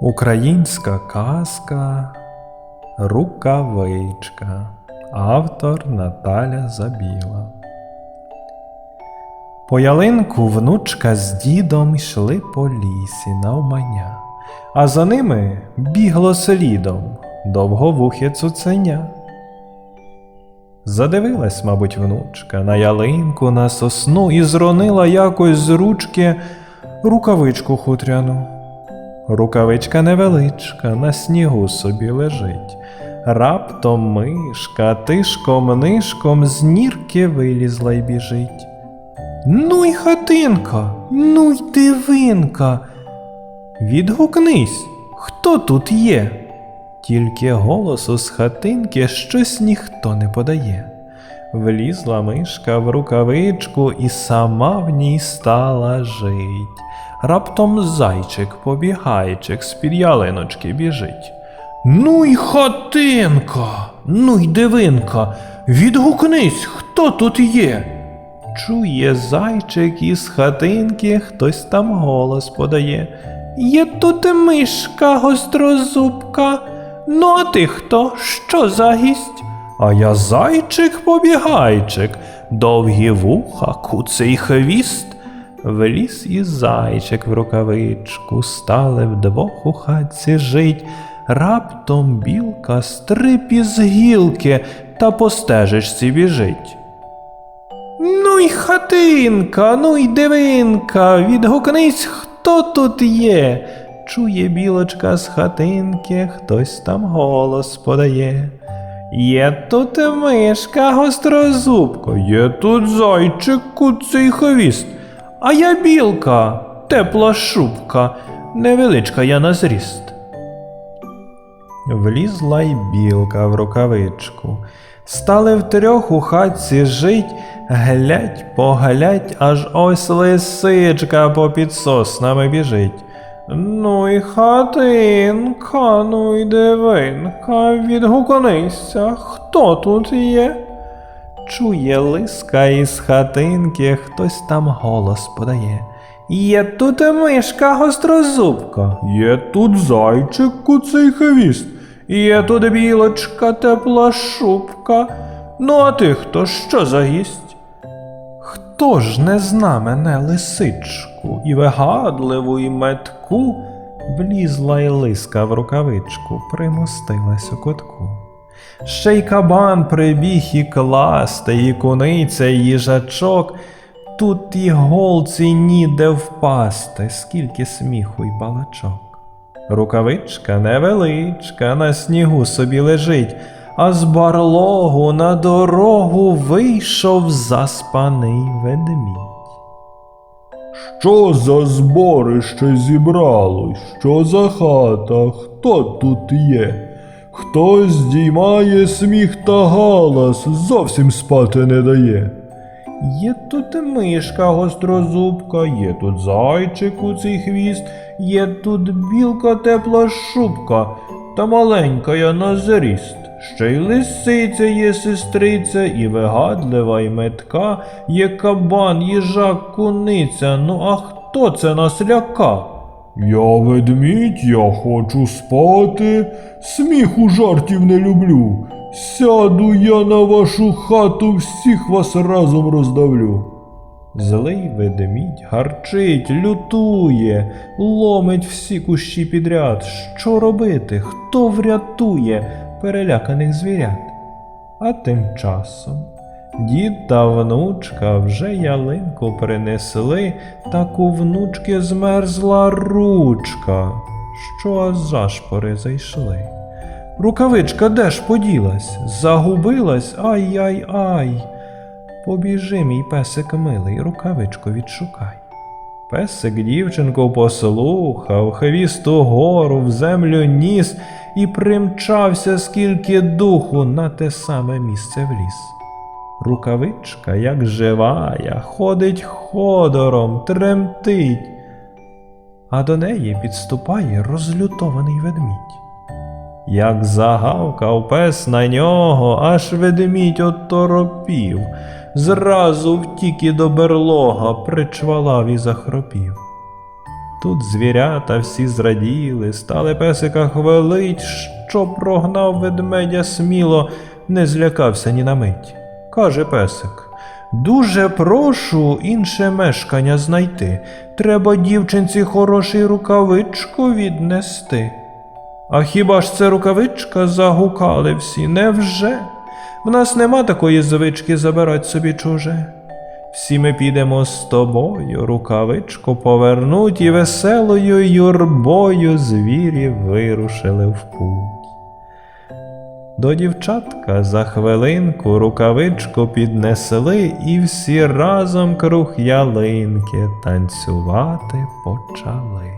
Українська казка Рукавичка. Автор Наталя Забіла. По ялинку внучка з дідом йшли по лісі навмання, а за ними бігло слідом довговухе цуценя. Задивилась, мабуть, внучка на ялинку, на сосну і зронила якось з ручки рукавичку хутряну. Рукавичка невеличка, на снігу собі лежить. Раптом мишка тишком нишком з нірки вилізла й біжить. Ну й хатинка, ну й дивинка. Відгукнись, хто тут є? Тільки голосу з хатинки щось ніхто не подає. Влізла мишка в рукавичку і сама в ній стала жить. Раптом зайчик побігайчик з-під ялиночки біжить. Ну й хатинка, ну й дивинка, відгукнись, хто тут є. Чує зайчик із хатинки, хтось там голос подає. Є тут мишка гострозубка. Ну, а ти хто? Що за гість? А я зайчик побігайчик, довгі вуха, куций хвіст. Вліз і зайчик в рукавичку, стали вдвох у хатці жить. Раптом білка стриб із гілки та по стежечці біжить. Ну й хатинка, ну й дивинка, відгукнись, хто тут є. Чує білочка з хатинки, хтось там голос подає. Є тут мишка гострозубко, є тут зайчик куций хвіст, а я білка, тепла шубка, невеличка я на зріст. Влізла й білка в рукавичку. Стали втрьох у хатці жить, глядь, поглядь, аж ось лисичка попід соснами біжить. Ну й хатинка, ну й дивинка, відгукнися, хто тут є? Чує лиска із хатинки, хтось там голос подає. Є тут мишка гострозубка, є тут зайчик куций хвіст, є тут білочка тепла шубка. Ну а ти хто що за гість? Хто ж не зна мене лисичку і вигадливу і метку, влізла й лиска в рукавичку, примостилась у кутку. Ще й кабан прибіг і класти, і куниця, і їжачок. Тут і голці ніде впасти, скільки сміху й балачок. Рукавичка невеличка, на снігу собі лежить, а з барлогу на дорогу вийшов заспаний ведмідь. Що за зборище зібралось? Що за хата? Хто тут є? Хтось здіймає сміх та галас, зовсім спати не дає. Є тут мишка гострозубка, є тут зайчик у цей хвіст, є тут білка тепла шубка, та маленька я на зріст. Ще й лисиця є сестриця, і вигадлива, і метка, є кабан, їжак, куниця. Ну а хто це нас ляка? Я ведмідь, я хочу спати, сміху жартів не люблю. Сяду я на вашу хату, всіх вас разом роздавлю. Злий ведмідь гарчить, лютує, ломить всі кущі підряд. Що робити? Хто врятує переляканих звірят? А тим часом дід та внучка вже ялинку принесли, так у внучки змерзла ручка, що зашпори зайшли. Рукавичка де ж поділась? Загубилась? Ай-ай-ай. Побіжи, мій песик милий, рукавичку відшукай. Песик дівчинку послухав, хвісту гору в землю ніс і примчався, скільки духу на те саме місце в ліс. Рукавичка, як живая, ходить ходором, тремтить, а до неї підступає розлютований ведмідь. Як загавкав пес на нього, аж ведмідь оторопів, зразу втік і до берлога, причвалав і захропів. Тут звірята всі зраділи, стали песика хвалить, що прогнав ведмедя сміло, не злякався ні на мить. Каже песик. Дуже прошу інше мешкання знайти. Треба дівчинці хороший рукавичку віднести. А хіба ж це рукавичка? загукали всі, невже? В нас нема такої звички забирать собі чуже. Всі ми підемо з тобою, рукавичку повернуть, і веселою юрбою звірі вирушили в путь. До дівчатка за хвилинку рукавичку піднесли, і всі разом круг ялинки танцювати почали.